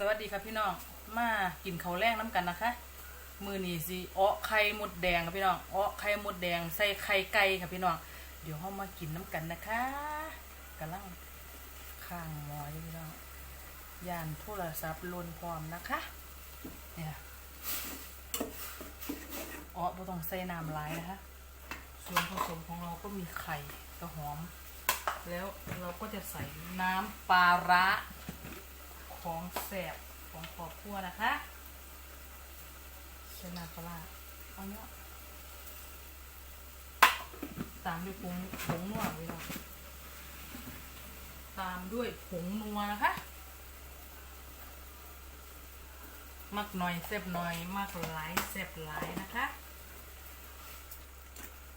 สวัสดีครับพี่น้องมากินข้าวแรงน้ำกันนะคะ มือนี้สิอ้อไข่หมดแดงครับพี่น้องอ้อไข่หมดแดงใส่ไข่ไก่ครับพี่น้องเดี๋ยวเรามากินน้ำกันนะคะกำลังข้างหมอยพี่น้องยานโทรศัพท์ลนพร้อมนะคะเนี่ยอ้อบ่ต้องใส่น้ำลายนะคะ ส่วนผสมของเราก็มีไข่กระหอม แล้วเราก็จะใส่น้ำปลาร้า ของแสบของครอบครัวนะคะใช้น้ำปลาเอาเนาะตามด้วยผงผงนัวไว้เราตามด้วยผงนัวนะคะ มักหน่อยเสบหน่อย มักหลายเสบหลายนะคะ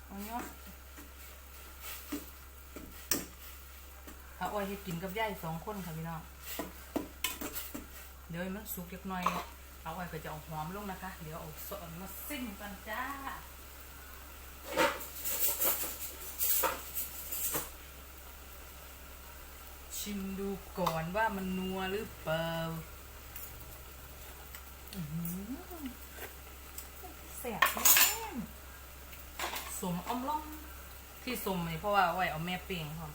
เอาเนาะเอาไว้ให้กินกับย่ายสองคนค่ะพี่น้อง เดี๋ยวมันสุกเล็กน้อย เอาไว้ก็จะเอาหอมลงนะคะ เดี๋ยวเอาซอสมาซิ่งกันจ้าชิมดูก่อนว่ามันนัวหรือเปล่าอื้อหือแสบแน่สมออมล่อมที่สมเลยเพราะว่าเอาไว้เอาแม่เปียงค่ะ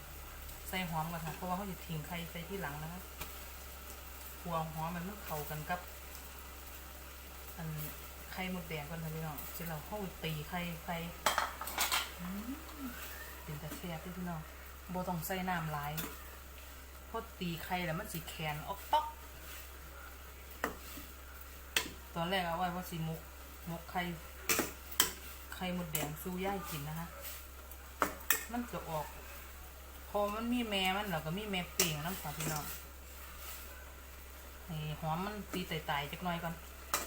ใส่หอมก่อนค่ะเพราะว่าเขาจะทิ้งไข่ใส่ที่หลังนะคะ หัวหอมมันมันเข้ากันกับ อันไข่มดแดงกันนะพี่น้องที่เราเข้าตีไข่ไข่เป็นต่แซ่บเด้พี่น้องโบต้องใส่น้ำหลายพราตีไข่แล้วมันสีแข็งออกต๊อกตอนแรกเอาไว้ว่าสีมุกมกไข่ไข่มดแดงสู้ย่ายกินนะคะมันจะออก พอมันมีแม่มันแล้วก็มีแม่เปลี่ยงน้ำค่ะพี่น้อง หอมมันตีไต่ๆจักหน่อยก่อน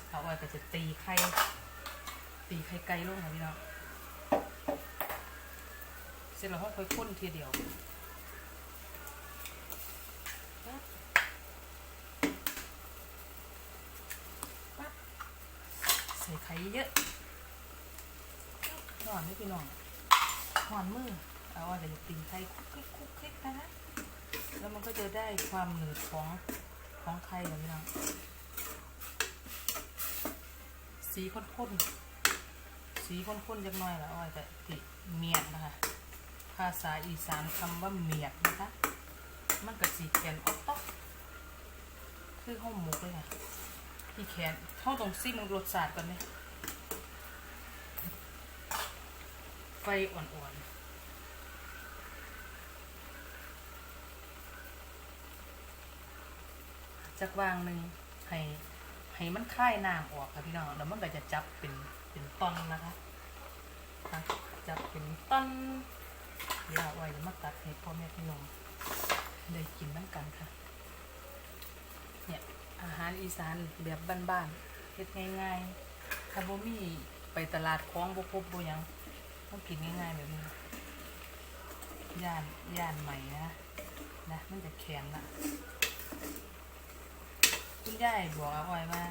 เอาไว้ก็จะตีไข่ตีไข่ไก่ลงค่ะพี่น้องเสร็จแล้วเราค่อยข้นทีเดียวใส่ไข่เยอะหอนนี่พี่น้องหอนมือเอาไว้ก็จะตีไข่คุกคลิกคุกคลิกนะคะแล้วมันก็จะได้ความหนืดของ ของไทยเลยพี่น้องสีข้นๆ สีข้นๆจักหน่อยล้วอ้อยแต่ติเมียดนะคะ ภาษาอีสานคำว่าเมียดนะคะ มันกับสีแขนออกต๊อกคือห้องหมกเลยค่ะที่แขนเข้าตรงซี่มันรสชาติก่อนเนี่ยไฟอ่อนๆ จักวางหนึ่งให้ให้มันคลายน้ำออกค่ะพี่น้องแล้วมันก็จะจับเป็นเป็นตอนนะคะจับเป็นตอนเดี๋ยวเอาไว้จะมาตัดให้พ่อแม่พี่น้องได้กินน้ำกันค่ะเนี่ยอาหารอีสานแบบบ้านๆเฮ็ดง่ายๆถ้าบ่มีไปตลาดของบ่พบบ่ยังต้องกินง่ายๆแบบนี้ย่านย่านใหม่นะนะมันจะแข็งนะ คุณยายบอกเอาไว้ว่า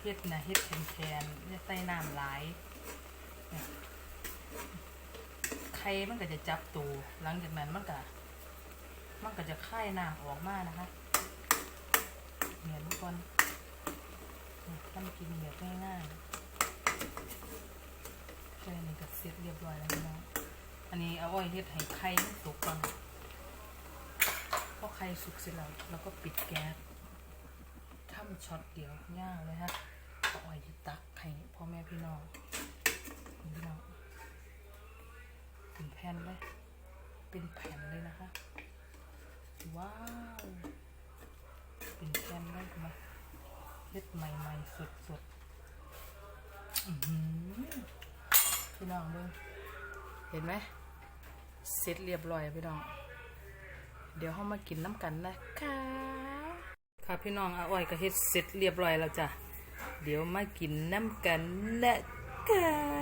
เฮ็ดนะเฮ็ดแข็งแข็งอย่าใส่น้ำหลายไข่มันก็จะจับตัวหลังจากนั้นมันก็มันก็จะคายน้ำออกมานะคะเนี่ยทุกคนทำกินแบบง่ายๆแค่นี้ก็เสร็จเรียบร้อยแล้วน้องอันนี้เอาไว้เฮ็ดให้ไข่มันสุกก่อนพอไข่สุกเสร็จแล้วเราก็ปิดแก๊ส ช็อตเดียวย่างเลยฮะเอาไว้ที่ตักให้พ่อแม่พี่น้องพี่น้องเป็นแผ่นเลยเป็นแผ่นเลยนะคะ ว้าว เป็นแผ่นเลยมาเล็ดใหม่ๆสดๆพี่น้องดูเห็นไหมเสร็จเรียบร้อยพี่น้อง เดี๋ยวเขามากินน้ำกันนะคะ ค่ะพี่น้องอาอ้อยก็เฮ็ดเสร็จเรียบร้อยแล้วจ้ะ เดี๋ยวมากินน้ำกันนะคะ